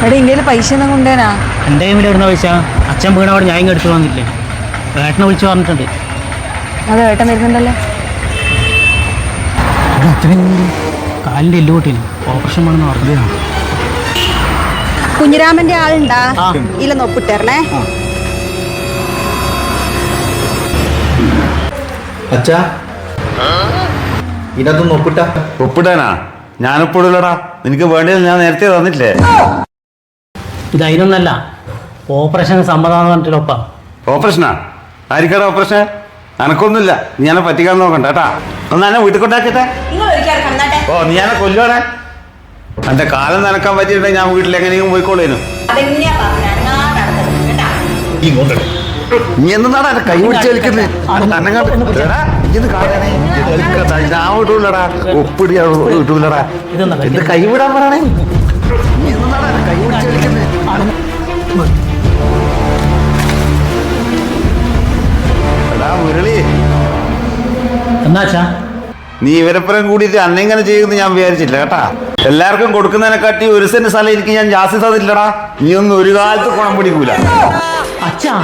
എടാ ഇന്ത്യയിൽ പൈസ ഒന്നും കൊണ്ടേനാ എന്റെ കയ്യിൽ എവിടുന്ന പൈസ? അച്ഛൻ വീണവിടെ ഞാൻ ഇങ്ങ് എടുത്തു വന്നില്ലേ ഏട്ടനെ വിളിച്ചു പറഞ്ഞിട്ടുണ്ട്. അത് ഏട്ടൻ വരുന്നുണ്ടല്ലോ? കാലിന്റെ എല്ല് പൊട്ടീന് ഓപ്പറേഷൻ വേണമെന്ന് പറഞ്ഞു കുഞ്ഞിരാമന്റെ ആളുണ്ടാ? ഇല്ല ഒപ്പിട്ടേരണേ അച്ഛാ. ഇതൊന്നും ഒപ്പിട്ട ഒപ്പിട്ടാനാ ഞാനൊപ്പിടില്ലടാ നിനക്ക് വേണ്ടത് ഞാൻ നേരത്തെ തന്നില്ലേ ഇത് അതിനൊന്നല്ല ഓപ്പറേഷൻ സമ്മതമാണെന്ന് പറഞ്ഞിട്ട് ഒപ്പാ ഓപ്പറേഷനാ? ആയിരിക്കടാ ഓപ്പറേഷൻ? എനക്കൊന്നുമില്ല നീ എന്നെ പറ്റിക്കാൻ നോക്കണ്ട കേട്ടാ. ഒന്ന് എന്നെ വീട്ടിൽ കൊണ്ടാക്കട്ടെ ഓ നീ എന്നെ കൊല്ലുവാണേ എന്റെ കാലം നനക്കാൻ പറ്റിയിട്ടുണ്ടെങ്കിൽ ഞാൻ വീട്ടിൽ എങ്ങനെയും പോയിക്കോളേനു നീ എന്താടാ എന്റെ കൈ പിടിച്ച് കളിക്കുന്നത് ഞാൻ ഒപ്പിടിയാ വിട്ടൂലടാ എന്റെ എന്ത് കൈ വിടാൻ പറയണേ. നീ എന്താടാ എന്റെ കൈ പിടിച്ച് കളിക്കുന്നത് എന്നാച്ചാ നീ ഇവരപ്പുറം കൂടിയിട്ട് അന്നെങ്ങനെ ചെയ്യുമെന്ന് ഞാൻ വിചാരിച്ചില്ല കേട്ടാ? എല്ലാവർക്കും കൊടുക്കുന്നതിനെക്കാട്ടി ഒരു സെന്റ് സ്ഥലം എനിക്ക് ഞാൻ ജാസ്തി സാധിച്ചില്ലടാ നീ ഒന്നും ഒരു കാലത്ത് കുണം പിടിക്കൂല. അച്ഛാ.